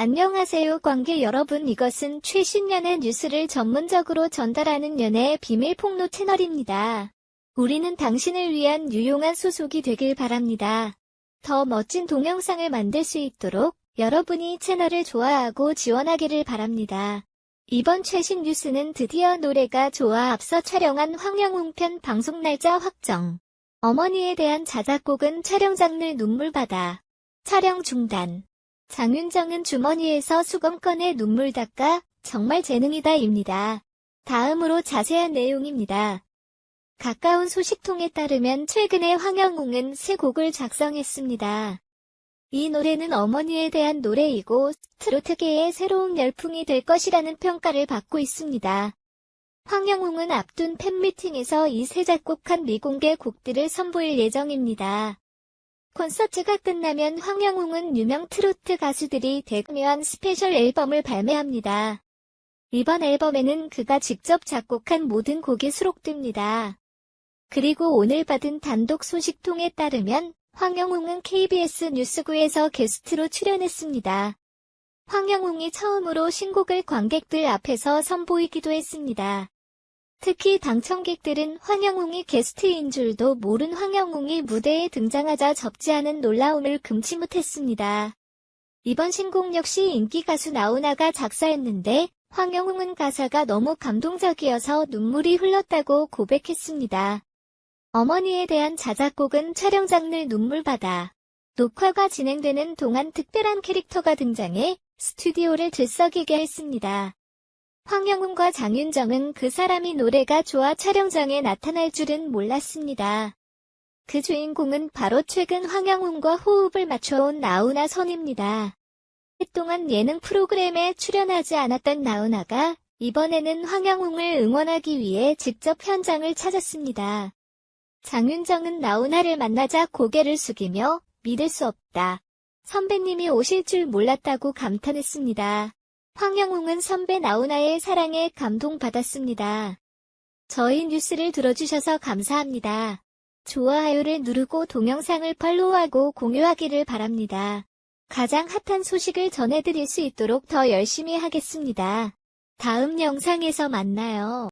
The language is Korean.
안녕하세요 관계 여러분 이것은 최신 연애 뉴스를 전문적으로 전달하는 연애의 비밀 폭로 채널입니다. 우리는 당신을 위한 유용한 소속이 되길 바랍니다. 더 멋진 동영상을 만들 수 있도록 여러분이 채널을 좋아하고 지원하기를 바랍니다. 이번 최신 뉴스는 드디어 노래가 좋아 앞서 촬영한 황영웅 편 방송 날짜 확정. 어머니에 대한 자작곡은 촬영 장르 눈물바다. 촬영 중단. 장윤정은 주머니에서 수건 꺼내 눈물 닦아 정말 재능이다 입니다. 다음으로 자세한 내용입니다. 가까운 소식통에 따르면 최근에 황영웅은 새 곡을 작성했습니다. 이 노래는 어머니에 대한 노래이고 트로트계의 새로운 열풍이 될 것이라는 평가를 받고 있습니다. 황영웅은 앞둔 팬미팅에서 이 새 작곡한 미공개 곡들을 선보일 예정입니다. 콘서트가 끝나면 황영웅은 유명 트로트 가수들이 대구묘한 스페셜 앨범을 발매합니다. 이번 앨범에는 그가 직접 작곡한 모든 곡이 수록됩니다. 그리고 오늘 받은 단독 소식통에 따르면 황영웅은 KBS 뉴스구에서 게스트로 출연했습니다. 황영웅이 처음으로 신곡을 관객들 앞에서 선보이기도 했습니다. 특히 당청객들은 황영웅이 게스트인 줄도 모른 황영웅이 무대에 등장하자 접지 않은 놀라움을 금치 못했습니다. 이번 신곡 역시 인기 가수 나훈아가 작사했는데 황영웅은 가사가 너무 감동적이어서 눈물이 흘렀다고 고백했습니다. 어머니에 대한 자작곡은 촬영 장르 눈물바다. 녹화가 진행되는 동안 특별한 캐릭터가 등장해 스튜디오를 들썩이게 했습니다. 황영웅과 장윤정은 그 사람이 노래가 좋아 촬영장에 나타날 줄은 몰랐습니다. 그 주인공은 바로 최근 황영웅과 호흡을 맞춰온 나훈아 선입니다. 그동안 예능 프로그램에 출연하지 않았던 나훈아가 이번에는 황영웅을 응원하기 위해 직접 현장을 찾았습니다. 장윤정은 나훈아를 만나자 고개를 숙이며 믿을 수 없다. 선배님이 오실 줄 몰랐다고 감탄했습니다. 황영웅은 선배 나훈아의 사랑에 감동받았습니다. 저희 뉴스를 들어주셔서 감사합니다. 좋아요를 누르고 동영상을 팔로우하고 공유하기를 바랍니다. 가장 핫한 소식을 전해드릴 수 있도록 더 열심히 하겠습니다. 다음 영상에서 만나요.